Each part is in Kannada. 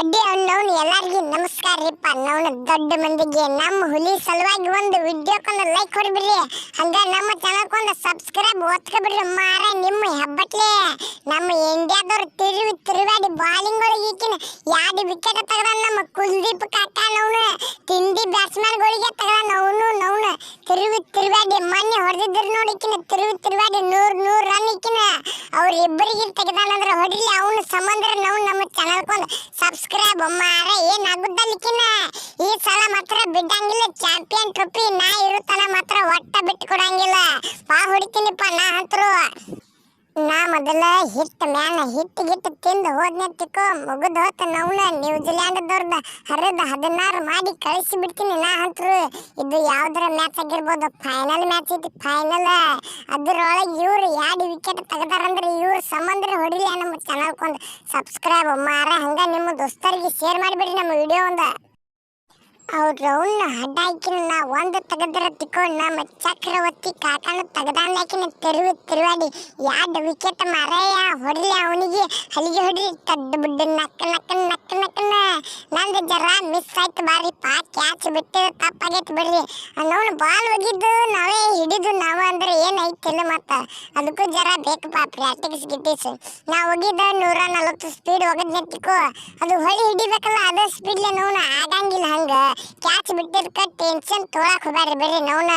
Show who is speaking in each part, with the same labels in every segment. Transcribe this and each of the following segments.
Speaker 1: ಅಡ್ಡಿ ಅನ್ನೋನ್ ಎಲ್ಲಾರ್ಗಿ ನಮಸ್ಕಾರ ರೀಪ್ಪ. ನವ್ನ ದೊಡ್ಡ ಮಂದಿಗೆ ನಮ್ಮ ಹುಲಿ ಸಲುವಾಗಿ ಒಂದು ವಿಡಿಯೋಕ್ಕೊಂದು ಲೈಕ್ ಹೊಡಿಬಿಡ್ರಿ. ಹಂಗ ನಮ್ಮ ಚಾನಲ್ಕೊಂದು ಸಬ್ಸ್ಕ್ರೈಬ್ ಒತ್ಕೊಬಿಡ್ರಿ ಮಾರ ನಿಮ್ಮ ಹೆಬ್ಬಟ್ಲೆ. ನಮ್ಮ ಇಂಡಿಯಾದವ್ರು ತಿರುವಿ ತಿರುವಾಡಿ ಬಾಲಿಂಗ್ ಒಳಗೆ ಈಕಿನ ವಿಕೆಟ್ ತೆಗ್ದ ನಮ್ಮ ಕುಲ್ದೀಪ್ ಕಾಕ ನವ್ನು. ತಿಂಡಿ ಬ್ಯಾಟ್ಸ್ಮನ್ಗಳಿಗೆ ತೆಗ್ದ ನವ್ನು, ನವ್ನ. ತಿರುವಿ ತಿರುವಾಡಿ ಮೊನ್ನೆ ಹೊಡೆದಿದ್ರು ನೋಡಿ ಈಕಿನ, ತಿರುವಿ ತಿರುವಾಡಿ ನೂರ್ ನೂರ್ ರನ್ ಈಕಿನ. ಅವ್ರ ಇಬ್ಬರಿಗೆ ತೆಗ್ದಾನಂದ್ರೆ ಹೊಡಿಲಿ, ಅವನು ಸಂಬಂಧ ನಾವು ನಮ್ಮ ಚಾನಲ್ಕೊಂದು ಸಬ್ಸ್ಕ್ರೈಬ್ ಮಾರ ಏನಾಗುತ್ತಲಿಕ್ಕಿನ ಈ ಸಲ ಮಾತ್ರ ಬಿಡಂಗಿಲ್ಲ, ಚಾಂಪಿಯನ್ ಟ್ರೋಫಿ, ನಾ ಇರುತ್ತಾನ ಮಾತ್ರ ಒಟ್ಟ ಬಿಟ್ಟು ಕೊಡಂಗಿಲ್ಲ ಬಾ ಹೊಡಿತೀನಿಪ್ಪ ನಾ ಹತ್ರು. ನಾ ಮೊದಲ ಹಿಟ್ ಮ್ಯಾಲ ಹಿಟ್ ಗಿಟ್ ತಿಂದು ಹೋದ್ನೆ ತಿಕ್ಕೋ ಹೊತ್ತ ನೌನ ನ್ಯೂಜಿಲ್ಯಾಂಡ್ ನ್ಯೂಜಿಲ್ಯಾಂಡ್ದವ್ರದ್ದು ಹರಿದ ಹದಿನಾರು ಮಾಡಿ ಕಳಿಸಿ ಬಿಡ್ತೀನಿ ನಾ ಅಂತರು. ಇದು ಯಾವ್ದಾರ ಮ್ಯಾಚ್ ಆಗಿರ್ಬೋದು? ಫೈನಲ್ ಮ್ಯಾಚ್ ಐತಿ ಫೈನಲ್ ಅದ್ರೊಳಗೆ ಇವ್ರು ಎರಡು ವಿಕೆಟ್ ತೆಗ್ದಾರಂದ್ರೆ ಇವ್ರು ಸಂಬಂಧ ಹೊಡಿಲಿ ನಮ್ಮ ಚಾನಲ್ಕೊಂದು ಸಬ್ಸ್ಕ್ರೈಬ್ ಮಾರ. ಹಂಗೆ ನಿಮ್ಮ ದೋಸ್ತರಿಗೆ ಶೇರ್ ಮಾಡಿಬಿಡಿ ನಮ್ಮ ವಿಡಿಯೋ ಒಂದು. ಅವ್ರ ಅವ್ನ ನಾ ಒಂದು ತೆಗೆದ್ರ ತಿಕ್ಕೊಂಡ ನಮ್ಮ ಚಕ್ರವರ್ತಿ ಕಾಕನು ತೆಗ್ದಾನ ಹಾಕಿನ ತಿರುವಿ ತಿರುವಾಡಿ ಎರಡು ವಿಕೆಟ್ ಮಾರಾಯ, ಹೊಡಲಿ ಅವನಿಗೆ, ಹಲಿಗೆ ಹೊಡಿ ತದ್ದು ಬಿಡ್ಡು ನಕ್ಕ ನಕ್ಕ ನಕ್ಕ ನಕ್ಕನ ನಂದು ಜರ ಮಿಸ್ ಆಯ್ತು ಬಾರಿ ಪಾ ಕ್ಯಾಚ್ ಬಿಟ್ಟು ತಪ್ಪಾಗೈತೆ ಬಿಡ್ರಿ. ಅನ್ನೋನು ಬಾಲ್ ಹೋಗಿದ್ದು ನಾವೇ ಹಿಡಿದು ನಾವು ಅಂದ್ರೆ ಏನಾಯ್ತಿಲ್ಲ ಮತ್ತ. ಅದಕ್ಕೂ ಜರ ಬೇಕಪ್ಪ ಪ್ರಾಕ್ಟಿಕ್ಸ್ ಗಿಟ್ಟಿಸ್. ನಾ ಹೋಗಿದ್ದ ನೂರ ನಲ್ವತ್ತು ಸ್ಪೀಡ್ ಹೋಗಿದ್ನೆ ತಿಕ್ಕೋ. ಅದು ಹೊಳಿ ಹಿಡಿಬೇಕಲ್ಲ, ಅದೇ ಸ್ಪೀಡ್ಲೆ ನೋನ ಆಗಂಗಿಲ್ಲ ಹಂಗ. ಕ್ಯಾಚ್ ಬಿಟ್ಟಿದ್ಕ ಟೆನ್ಷನ್ ತೋಳಕ್ ಹೋಗ್ಬೇಡ್ರಿ ಬಿಡ್ರಿ ನೌನ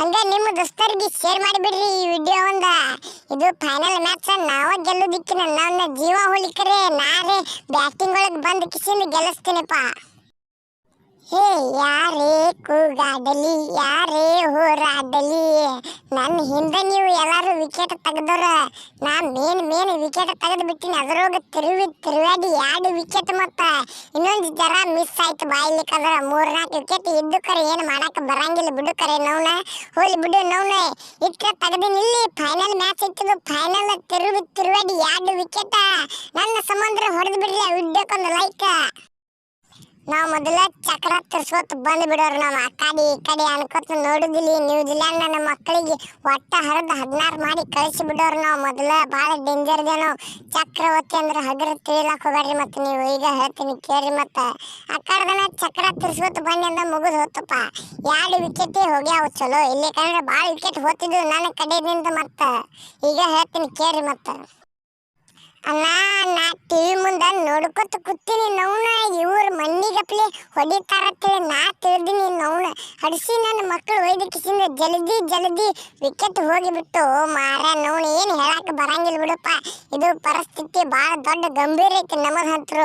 Speaker 1: ಹಂಗ ನಿಮ್ಮ ದೋಸ್ತರಿಗೆ ಶೇರ್ ಮಾಡಿಬಿಡ್ರಿ ಈ ವಿಡಿಯೋ ಒಂದ. ಇದು ಫೈನಲ್ ಮ್ಯಾಚ್ ನಾವ ಗೆಲ್ಲೋದಿಕ್ಕೆ ನನ್ನ ಜೀವ ಹೋಲಿಕರೆ ನಾನು ಬ್ಯಾಟಿಂಗ್ ಒಳಗೆ ಬಂದು ಕಿಸಿನ ಗೆಲ್ಲಿಸ್ತೀನಿಪ್ಪ ಹೇ ಯಾರೇ ಕೂಗಾಡಲಿ, ಯಾರೇ ಹೋರಾಡಲಿ ನನ್ನ ಹಿಂದೆ ನೀವು ಎಲ್ಲರೂ ವಿಕೆಟ್ ತೆಗೆದವ್ರ. ನಾ ಮೇನ್ ಮೇನ್ ವಿಕೆಟ್ ತೆಗೆದು ಬಿಟ್ಟಿನಿ. ಅದ್ರೊಳಗೆ ತಿರುವಿ ತಿರುವಾಡಿ ಎರಡು ವಿಕೆಟ್ ಮತ್ತ ಇನ್ನೊಂದು ಜರ ಮಿಸ್ ಆಯ್ತು ಬಾಯ್ಲಿಕ್ಕಂದ್ರ ಮೂರ್ ನಾಲ್ಕು ವಿಕೆಟ್ ಇದ್ದು ಕರೆ ಏನು ಮಾಡಾಕ ಬರಂಗಿಲ್ಲ ಬಿಡು ಕರೆ ನವ್ನ. ಹೋಲಿ ಬಿಡು ನವ್ನ. ಇಟ್ಟ ತೆಗೆದಿನಿ ಇಲ್ಲಿ ಫೈನಲ್ ಮ್ಯಾಚ್ ಇತ್ತು ಫೈನಲ್ ತಿರುವಿ ತಿರುವಾಡಿ ಎರಡು ವಿಕೆಟ್ ನನ್ನ ಸಂಬಂಧ ಹೊಡೆದು ಬಿಡ್ರಿ ವಿಡಿಯೋಕ್ಕೊಂದು ಲೈಕ್ ನಾವು ಮೊದಲ ಚಕ್ರ ತರ್ಸ್ಕೊತ ಬಂದು ಬಿಡೋರು ನಾವು. ಆ ಕಡೆ ಅನ್ಕೋತ ನೋಡುದಿಲ್ಲ ನ್ಯೂಜಿಲ್ಯಾಂಡ್ ನನ್ನ ಮಕ್ಕಳಿಗೆ ಒಟ್ಟ ಹರಿದು ಹದಿನಾರು ಮಾಡಿ ಕಳಿಸಿ ಬಿಡೋರು ನಾವು. ಮೊದಲ ಭಾಳ ಡೇಂಜರ್ ಇದೆ ನಾವು. ಚಕ್ರವರ್ತಿ ಅಂದ್ರೆ ಹಗರ ತಿಳಿಲಾಕ ಹೋಗ್ಬೇಡ್ರಿ ಮತ್ತೆ ನೀವು. ಈಗ ಹೇಳ್ತೀನಿ ಕೇಳ್ರಿ ಮತ್ತೆ. ಆ ಚಕ್ರ ತರ್ಸ್ಕೊತ ಬನ್ನಿ ಅಂದ ಮುಗಿದು ಹೋತಪ್ಪ ಎರಡು ವಿಕೆಟ್ ಹೋಗ್ಯಾವ ಚಲೋ. ಇಲ್ಲಿ ಕಂಡ್ರೆ ಭಾಳ ವಿಕೆಟ್ ಹೋತಿದ್ವು ನನ್ನ ಕಡೆಯಿಂದ ಮತ್ತೆ. ಈಗ ಹೇಳ್ತೀನಿ ಕೇಳ್ರಿ ಮತ್ತೆ. ಅಲ್ಲ ನಾ ಟಿವಿ ಮುಂದೆ ನೋಡ್ಕೊತ ಕೂತೀನಿ ನೌನ ಇವ್ರ ಮಣ್ಣಿಗಪ್ಲೆ ಹೊಡಿತಾರತ್ತೇಳಿ ನಾ ತಿಳಿದಿನಿ ನೌನ ಹಡಿಸಿ ನನ್ನ ಮಕ್ಕಳು ಒಯ್ದು ಕಿಸಿಂದ ಜಲ್ದಿ ಜಲ್ದಿ ವಿಕೆಟ್ ಹೋಗಿಬಿಟ್ಟು ಮಾರ ನೌನ ಏನು ಹೇಳಕ್ ಬರಂಗಿಲ್ಲ ಬಿಡಪ್ಪ. ಇದು ಪರಿಸ್ಥಿತಿ ಭಾಳ ದೊಡ್ಡ ಗಂಭೀರ ಐತಿ ನಮಗ ಹತ್ರ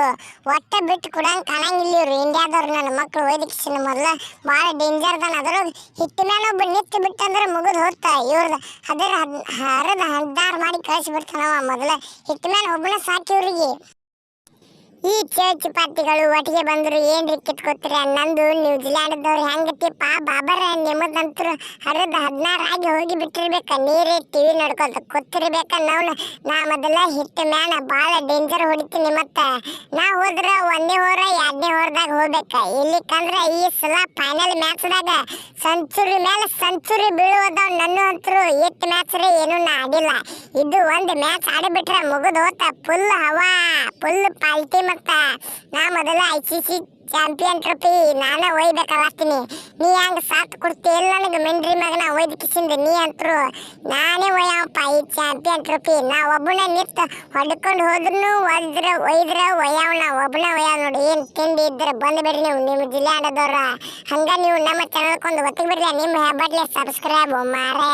Speaker 1: ಒಟ್ಟ ಬಿಟ್ಟು ಕೂಡ ಕಾಣಂಗಿಲ್ಲ ಇವ್ರು. ಇಂಡಿಯಾದವ್ರು ನನ್ನ ಮಕ್ಕಳು ಒಯ್ದು ಕಿಸಿನ ಮೊದಲ ಭಾಳ ಡೇಂಜರ್ ಅದಾನ ಅದ್ರೊಳಗೆ ಹಿಟ್ಟ ಮೇಲೆ ಒಬ್ಬ ನಿತ್ತು ಬಿಟ್ಟಂದ್ರೆ ಮುಗಿದು ಹೋಗ್ತಾ ಇವ್ರದ್ದು ಅದರ ಹಾರದ ಹದ್ದಾರು ಮಾಡಿ ಕಳಿಸಿ ಬಿಡ್ತಾನವ ಮೊದಲ. ಹಿಟ್ಟ ಮೇಲೆ ಒಬ್ಬನ ಸಾಕಿ ಇವ್ರಿಗೆ. ಈ ಚರ್ಚ್ ಪಾರ್ಟಿಗಳು ಒಟ್ಟಿಗೆ ಬಂದ್ರು ಏನ್ರಿ ಕಿತ್ಕೋತೀರ ನಂದು ನ್ಯೂಜಿಲ್ಯಾಂಡ್ದವ್ರು ಹೆಂಗತಿಪ್ಪ ಬಾಬರ, ನಿಮ್ಮದಂತರು ಹರಿದ ಹದಿನಾರಾಗಿ ಹೋಗಿ ಬಿಟ್ಟಿರ್ಬೇಕ. ನೀರೇ ಟಿವಿ ನಡ್ಕೊತ ಕೂತಿರ್ಬೇಕ ನಾವು ನಾ ಮೊದಲ ಹಿಟ್ ಮ್ಯಾನ ಭಾಳ ಡೇಂಜರ್ ಹೊಡಿತೀನಿ ಮತ್ತ. ನಾ ಹೋದ್ರ ಒಂದೇ ಹೋರ ಎರಡನೇ ಹೋರದಾಗ ಹೋಗ್ಬೇಕ. ಇಲ್ಲಿಕಂದ್ರ ಈ ಸಲ ಫೈನಲ್ ಮ್ಯಾಚ್ದಾಗ ಸೆಂಚುರಿ ಮೇಲೆ ಸೆಂಚುರಿ ಬೀಳುವುದವ್ ನನ್ನ ಅಂತರು. ಎಟ್ ಮ್ಯಾಚ್ ರೀ, ಏನು ನಾ ಆಡಿಲ್ಲ ಇದು ಒಂದ್ ಮ್ಯಾಚ್ ಆಡಿಬಿಟ್ರೆ ಮುಗಿದು ಹೋತ. ಫುಲ್ ಹವಾ ಫುಲ್ ಪಾಲ್ಟಿ ನಾ ಮೊದಲ I C C champion trophy ನಾನೇ ಒಯ್ಬೇಕಾಗ್ತೀನಿ ನೀ ಹಂಗೆ ಸಾಥ್ ಕೊಡ್ತೀಯಲ್ಲ ನನಗೆ, ಮೆಂಡ್ರಿ ಮಗನ ಒಯ್ದು ನೀ ಅಂತರು. ನಾನೇ ಒಯ್ಯಪ್ಪ ಈ ಚಾಂಪಿಯನ್ ಟ್ರೋಫಿ ನಾ ಒಬ್ಬನ ನಿಂತು ಹೊಡ್ಕೊಂಡು ಹೋದ್ರೂ ಒದ್ರ ಒಯ್ದ್ರ ಒಯ್ಯಾವ ನಾ. ಒಬ್ಬನ ಒಯ್ಯಾವ ನೋಡಿ, ಏನು ತಿಂಡಿ ಇದ್ರೆ ಬಂದುಬಿಡ್ರಿ ನೀವು ನಿಮ್ಮ ಜಿಲ್ಲೆ ಆಡೋದವ್ರ. ಹಂಗೆ ನೀವು ನಮ್ಮ ಚಾನಲ್ಕೊಂದು ಒತ್ತಿಗೆ ಬಿಡ್ರಿ, ನಿಮ್ಮ ಹೆಬ್ಬಟ್ಲೆ ಸಬ್ಸ್ಕ್ರೈಬ್ ಮಾರೇ